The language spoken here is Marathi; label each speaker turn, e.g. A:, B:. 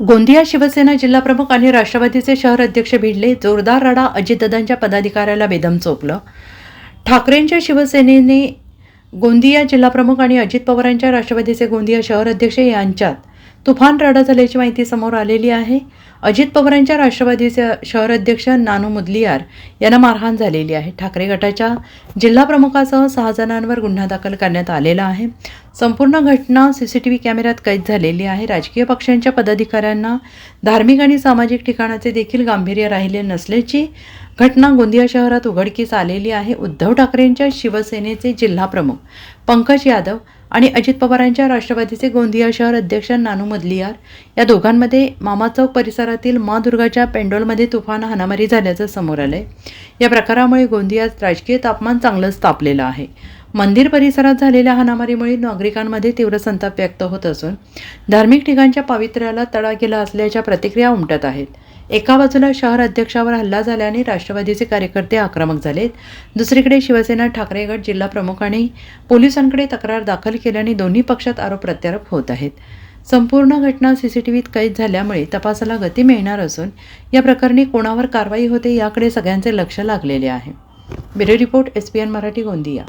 A: गोंदिया शिवसेना जिल्हाप्रमुख आणि राष्ट्रवादीचे शहर अध्यक्ष भिडले. जोरदार राडा अजितदादांच्या पदाधिकाऱ्याला बेदम चोपलं. ठाकरेंच्या शिवसेनेने गोंदिया जिल्हाप्रमुख आणि अजित पवारांच्या राष्ट्रवादीचे गोंदिया शहर अध्यक्ष यांच्यात तुफान राडा झाल्याची माहिती समोर आलेली आहे. अजित पवारांच्या राष्ट्रवादीचे शहर अध्यक्ष नानू मुदलियार यांना मारहाण झालेली आहे. ठाकरे गटाच्या जिल्हाप्रमुखासह सहा जणांवर गुन्हा दाखल करण्यात आलेला आहे. संपूर्ण घटना सी सी टी व्ही कॅमेऱ्यात कैद झालेली आहे. राजकीय पक्षांच्या पदाधिकाऱ्यांना धार्मिक आणि सामाजिक ठिकाणाचे देखील गांभीर्य राहिले नसल्याची घटना गोंदिया शहरात उघडकीस आलेली आहे. उद्धव ठाकरेंच्या शिवसेनेचे जिल्हाप्रमुख पंकज यादव आणि अजित पवारांच्या राष्ट्रवादीचे गोंदिया शहर अध्यक्ष नानू मदलियार या दोघांमध्ये मामा चौक परिसरातील मा दुर्गाच्या पेंडोलमध्ये तुफान हाणामारी झाल्याचं समोर आलंय. या प्रकारामुळे गोंदियात राजकीय तापमान चांगलंच तापलेलं आहे. मंदिर परिसरात झालेल्या हाणामारीमुळे नागरिकांमध्ये तीव्र संताप व्यक्त होत असून धार्मिक ठिकाणच्या पावित्र्याला तडा गेला असल्याच्या प्रतिक्रिया उमटत आहेत. एका बाजूला शहर अध्यक्षावर हल्ला झाल्याने राष्ट्रवादीचे कार्यकर्ते आक्रमक झालेत. दुसरीकडे शिवसेना ठाकरे गट जिल्हा प्रमुखांनी पोलिसांकडे तक्रार दाखल केल्याने दोन्ही पक्षात आरोप प्रत्यारोप होत आहेत. संपूर्ण घटना सीसीटीव्हीत कैद झाल्यामुळे तपासाला गती मिळणार असून या प्रकरणी कोणावर कारवाई होते याकडे सगळ्यांचे लक्ष लागलेले आहे. Bureau report S P N Marathi Gondia.